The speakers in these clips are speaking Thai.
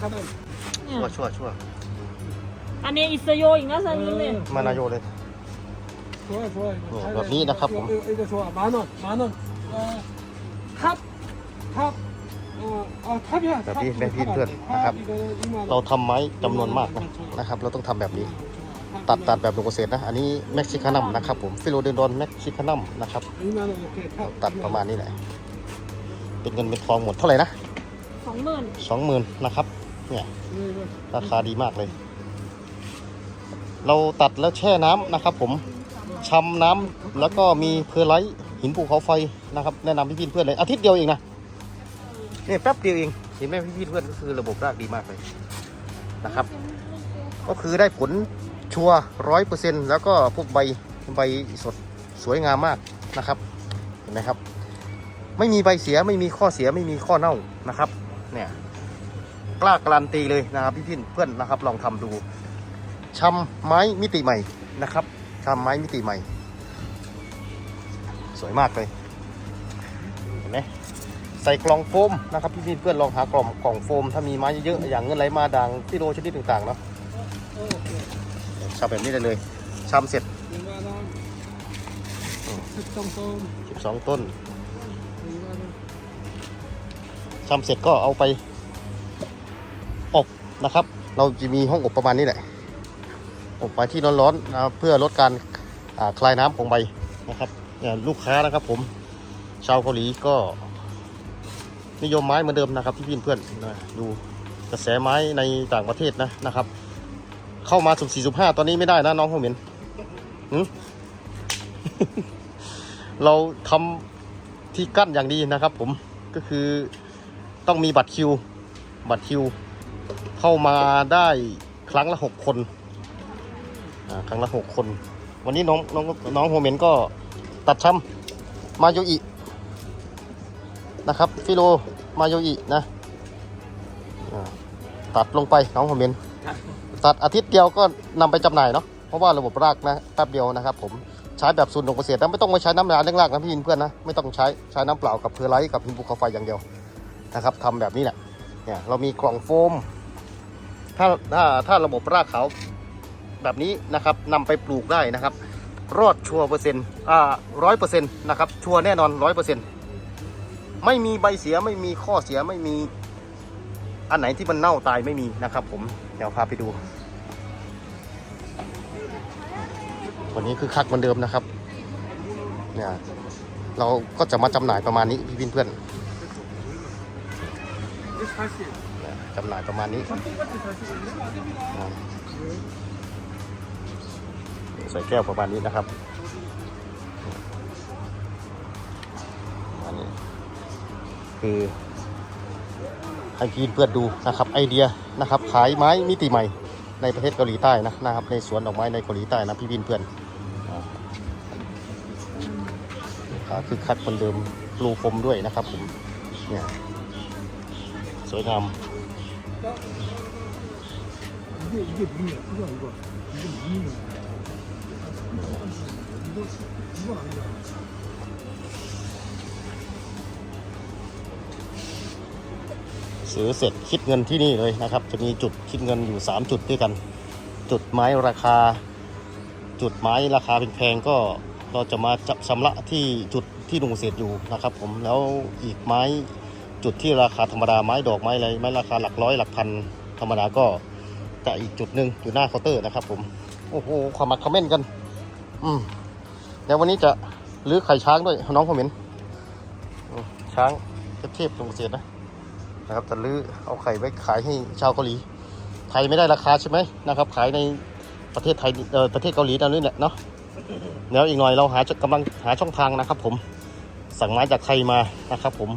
ครับผมชั่วชั่วชั่วอันนี้อิสโยอีกนะซันีเลยมานาโยเลย ช่วชแบบนี้นะครับผมออเอยมานอนมานนเออทับทับเรับแบบนี้ได้พี่เพื่อนนะครับ เราทำไม้จำนวนมากนะนะครับ เราต้องทำแบบนี้ ตัดตัดแบบลูกเกษตรนะ อันนี้แม็กซิคานัมนะครับผมฟิโลเดนดอนแม็กซิคานัมนะครับ ตัดประมาณนี้แหละเป็นเงินเป็นทองหมดเท่าไหร่นะสองหมื่นสองหมื่นนะครับ เนี่ยราคาดีมากเลย เราตัดแล้วแช่น้ำนะครับ ผมชำน้ำแล้วก็มีเพลไลท์หินภูเขาไฟนะครับ แนะนำพี่ๆเพื่อนเลยอาทิตย์เดียวเองนะเนี่ยแป๊บเดียวเองเห็นไหมพี่ๆเพื่อนก็คือระบบรากดีมากเลยนะครับ ก็คือได้ผลชัวร้อยเปอร์เซ็นต์แล้วก็พวกใบใบสดสวยงามมากนะครับ เห็นไหมครับ ไม่มีใบเสียไม่มีข้อเสียไม่มีข้อเน่านะครับ เนี่ย กล้าการันตีเลยนะครับพี่พี่เพื่อนนะครับ ลองทำดูชำไม้มิติใหม่นะครับชำไม้มิติใหม่ สวยมากเลยเห็นไหมใส่กล่องโฟมนะครับพี่พี่เพื่อนลองหากล่องกล่องโฟม ถ้ามีไม้เยอะๆอย่างเงินไหลมาดังที่โรชนิดต่างๆเนาะชำแบบนี้ได้เลยชำเสร็จสิบสองต้นสิชำเสร็จก็เอาไป นะครับ เราจะมีห้องอบประมาณนี้แหละ อบไปที่ร้อนๆนะเพื่อลดการคลายน้ำของใบนะครับลูกค้านะครับผม ชาวเกาหลีก็นิยมไม้เหมือนเดิมนะครับพี่พี่เพื่อนนะดูกระแสไม้ในต่างประเทศนะนะครับ เข้ามาสุ่มสี่สุ่มห้าตอนนี้ไม่ได้นะน้องโฮเหมนเราทำที่กั้นอย่างดีนะครับผมก็คือต้องมีบัตรคิว บัตรคิว เข้ามาได้ครั้งละหกคนอ่าครั้งละหกคน วันนี้น้องน้องน้องโฮเมนก็ตัดช้ำมาโยอินะครับฟิโลมาโยอินะตัดลงไปน้องโฮเมนตัดอาทิตย์เดียวก็นำไปจำหน่ายเนาะเพราะว่าระบบรากนะแป๊บเดียวนะครับ ผมใช้แบบสูตรของเกษตรนะไม่ต้องไปใช้น้ำยาเร่งรากนะพี่นเพื่อนนะไม่ต้องใช้ใช้น้ำเปล่ากับเพอไลท์กับหินภูเขาไฟอย่างเดียวนะครับทำแบบนี้แหละเนี่ยเรามีกล่องโฟม ถ้าถ้าถ้าระบบรากเขาแบบนี้นะครับนำไปปลูกได้นะครับ รอดชัวร์เปอร์เซ็นต์อ่าร้อยเปอร์เซ็นต์นะครับ ชัวร์แน่นอนร้อยเปอร์เซ็นต์ไม่มีใบเสียไม่มีข้อเสียไม่มีอันไหนที่มันเน่าตายไม่มีนะครับ ผมเดี๋ยวพาไปดู วันนี้คือคักเหมือนเดิมนะครับเนี่ยเราก็จะมาจำหน่ายประมาณนี้พี่เพื่อนๆ จำหน่ายประมาณนี้ใส่แก้วประมาณนี้นะครับอันนี้คือให้กินเพื่อนดูนะครับ ไอเดียนะครับ ขายไม้มิติใหม่ในประเทศเกาหลีใต้นะนะครับ ในสวนดอกไม้ในเกาหลีใต้นะพี่วินเพื่อนคือคัดคนเดิมปลูพรมด้วยนะครับผมเนี่ยสวยงาม 이게 이게 무늬야 이거 이거 이게 무늬야 이거 이거 아니야 ซื้อเสร็จคิดเงินที่นี่เลยนะครับ จะมีจุดคิดเงินอยู่ 3 จุดด้วยกัน จุดไม้ราคา จุดไม้ราคาแพงๆก็เราจะมาจับชำระที่จุดที่ลุงเศษอยู่นะครับ ผมแล้วอีกไม้ จุดที่ราคาธรรมดาไม้ดอกไม้อะไรไม้ราคาหลักร้อยหลักพันธรรมดาก็จะอีกจุดหนึ่งอยู่หน้าเคาน์เตอร์นะครับ ผมโอ้โหความมัดคอมเมนต์กัน อืมเดี๋ยววันนี้จะรื้อไข่ช้างด้วยน้องคอมเมนต์ช้างเทพๆลุงเศษนะนะครับจะลื้อเอาไข่ไว้ขายให้ชาวเกาหลีไทยไม่ได้ราคาใช่ไหมนะครับ ขายในประเทศไทยเออประเทศเกาหลีนั่นนี่แหละเนาะเดี๋ยวอีกหน่อยเราหากำลังหาช่องทางนะครับ ผมสั่งไม้จากไทยมานะครับ ผม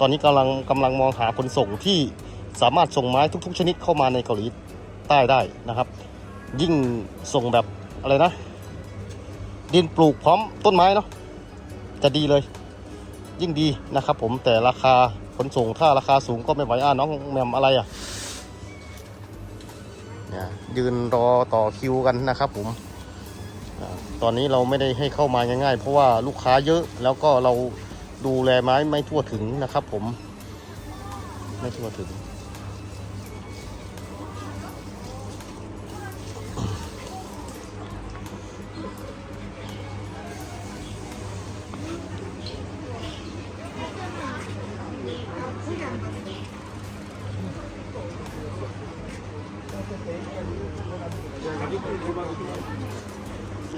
ตอนนี้กำลังกำลังมองหาขนส่งที่สามารถส่งไม้ทุก ๆ ชนิดเข้ามาในเกาหลีใต้ได้นะครับ ยิ่งส่งแบบอะไรนะ ดินปลูกพร้อมต้นไม้เนาะจะดีเลย ยิ่งดีนะครับ ผมแต่ราคาขนส่งถ้าราคาสูงก็ไม่ไหวอะน้องแหมมอะไรอะเนี่ยยืนรอต่อคิวกันนะครับผมตอนนี้เราไม่ได้ให้เข้ามาง่ายๆ เพราะว่าลูกค้าเยอะแล้วก็เรา ดูแลไม้ไม่ทั่วถึงนะครับ ผม ไม่ทั่วถึง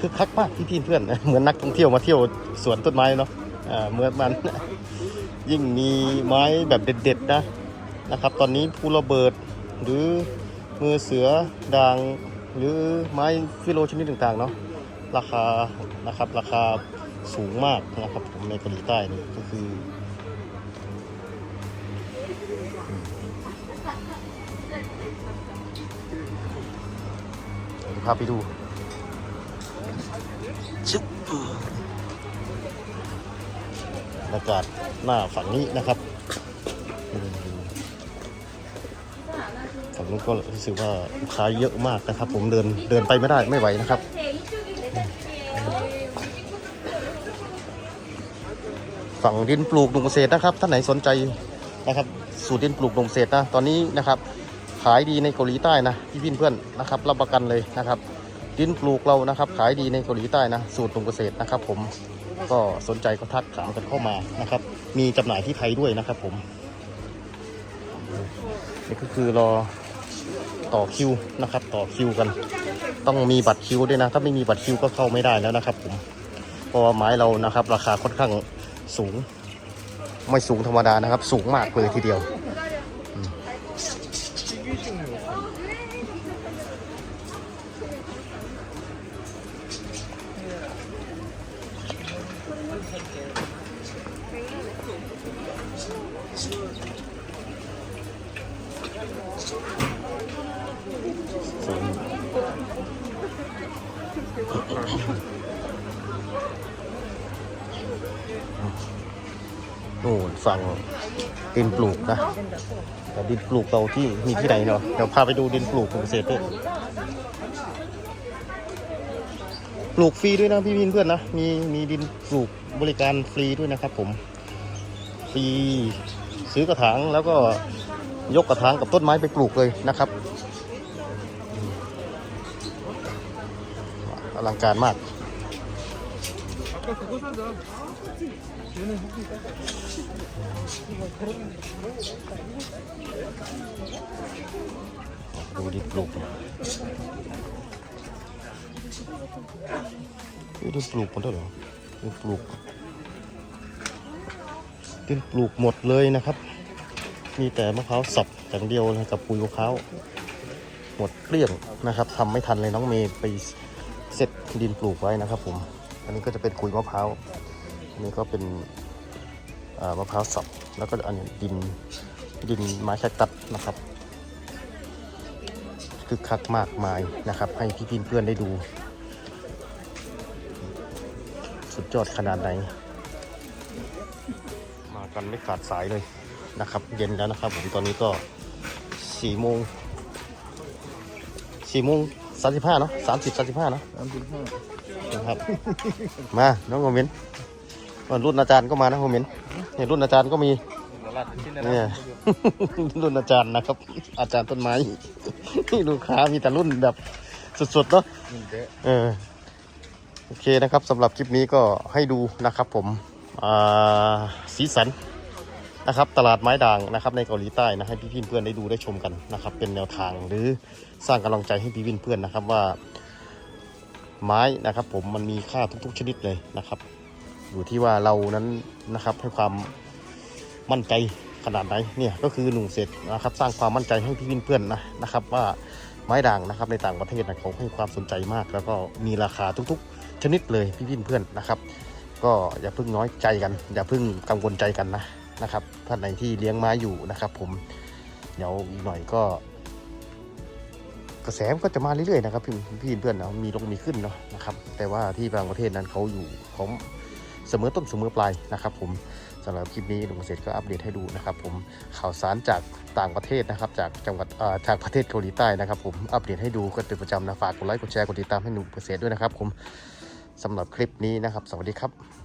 คือคักมากที่พี่เพื่อน เหมือนนักท่องเที่ยวมาเที่ยวสวนต้นไม้เนาะ เมือมัน ยิ่งมีไม้แบบเด็ดๆนะนะครับ ตอนนี้ภูระเบิดหรือมือเสือด่างหรือไม้ฟิโลชนิดต่างๆเนาะราคานะครับราคาสูงมากนะครับผมในเกาหลีใต้นี่ก็คือเดี๋ยวพาไปดู รยากาศหน้าฝั่งนี้นะครับฝั่งนู้นก็รู้สึกว่าลูกค้าเยอะมากนะครับ ผมเดินเดินไปไม่ได้ไม่ไหวนะครับฝั่งดินปลูกหนุ่มเกษตรนะครับท่านไหนสนใจนะครับ สูตรดินปลูกหนุ่มเกษตรนะตอนนี้นะครับ ขายดีในเกาหลีใต้นะพี่พี่เพื่อนนะครับ รับประกันเลยนะครับ ดินปลูกเรานะครับ ขายดีในเกาหลีใต้นะ สูตรหนุ่มเกษตรนะครับ ผม ก็สนใจก็ทักถามกันเข้ามานะครับ มีจำหน่ายที่ไทยด้วยนะครับผมนี่ก็คือรอต่อคิวนะครับ ต่อคิวกัน ต้องมีบัตรคิวด้วยนะ ถ้าไม่มีบัตรคิวก็เข้าไม่ได้แล้วนะครับผมเพราะว่าไม้เรานะครับ ราคาค่อนข้างสูง ไม่สูงธรรมดานะครับ สูงมากเลยทีเดียว น่นฝั่งดินปลูกนะแต่ดินปลูกเราที่มีที่ไหนเนาะเดี๋ยวพาไปดูดินปลูกของเกษตรด้วยปลูกฟรีด้วยนะพี่วินเพื่อนนะมีมีดินปลูกบริการฟรีด้วยนะครับผมฟรีซื้อกระถางแล้วก็ยกกระถางกับต้นไม้ไปปลูกเลยนะครับ อลังการมาก ดูดิปลูกดูปลูกหมดแล้วหรอดูปลูกดินปลูกหมดเลยนะครับ มีแต่มะพร้าวสับอย่างเดียวนะกับปุ๋ยมะพร้าวหมดเปลี่ยงนะครับทำไม่ทันเลยน้องเมย์ไป เสร็จดินปลูกไว้นะครับผมอันนี้ก็จะเป็นคุยมะพร้าวอันนี้ก็เป็นมะพร้าวสับแล้วก็อันนี้ดินดินไม้แคคตัสนะครับคึกคักมากมายนะครับ ให้พี่พี่เพื่อนได้ดู สุดยอดขนาดไหน มากันไม่ขาดสายเลยนะครับ เย็นแล้วนะครับผมตอนนี้ก็สี่โมงสี่โมง สามสิบห้าเนาะสามสิบสามสิบห้าเนาะนะครับ มาน้องโมเมนต์วันรุ่นอาจารย์ก็มานะโมเมนต์เนี่ยรุ่นอาจารย์ก็มีเนี่ยรุ่นอาจารย์นะครับ อาจารย์ต้นไม้ลูกค้ามีแต่รุ่นแบบสุดๆเนาะเออโอเคนะครับสำหรับคลิปนี้ก็ให้ดูนะครับผมอ่าสีสัน นะครับตลาดไม้ด่างนะครับในเกาหลีใต้นะให้พี่ๆเพื่อนได้ดูได้ชมกันนะครับเป็นแนวทางหรือสร้างกำลังใจให้พี่ๆเพื่อนนะครับว่า ไม้นะครับ ผมมันมีค่าทุกๆชนิดเลยนะครับ อยู่ที่ว่าเรานั้นนะครับให้ความมั่นใจขนาดไหนเนี่ยก็คือหนุ่มเสร็จนะครับสร้างความมั่นใจให้พี่เพื่อนนะนะครับว่าไม้ด่างนะครับในต่างประเทศนะเขาให้ความสนใจมาก แล้วก็มีราคาทุกๆ ชนิดเลยพี่เพื่อนนะครับ ก็อย่าเพิ่งน้อยใจกัน อย่าเพิ่งกังวลใจกันนะ นะครับท่านไหนที่เลี้ยงม้อยู่นะครับ ผมเดี๋ยวอีกหน่อยก็ กระแสมันก็จะมาเรื่อยๆนะครับพี่พี่เพื่อนๆเนาะมีลงมีขึ้นเนาะนะครับ แต่ว่าที่บางประเทศนั้นเขาอยู่เขาเสมอต้นเสมอปลายนะครับ ผมสำหรับคลิปนี้ลุงเกษตรก็อัปเดตให้ดูนะครับ ผมข่าวสารจากต่างประเทศนะครับ จากจังหวัดเอ่อจากประเทศเกาหลีใต้นะครับ ผมอัปเดตให้ดูกันเป็นประจำนะฝากกดไลค์กดแชร์กดติดตามให้หนุ่มเกษตรด้วยนะครับ ผมสำหรับคลิปนี้นะครับ สวัสดีครับ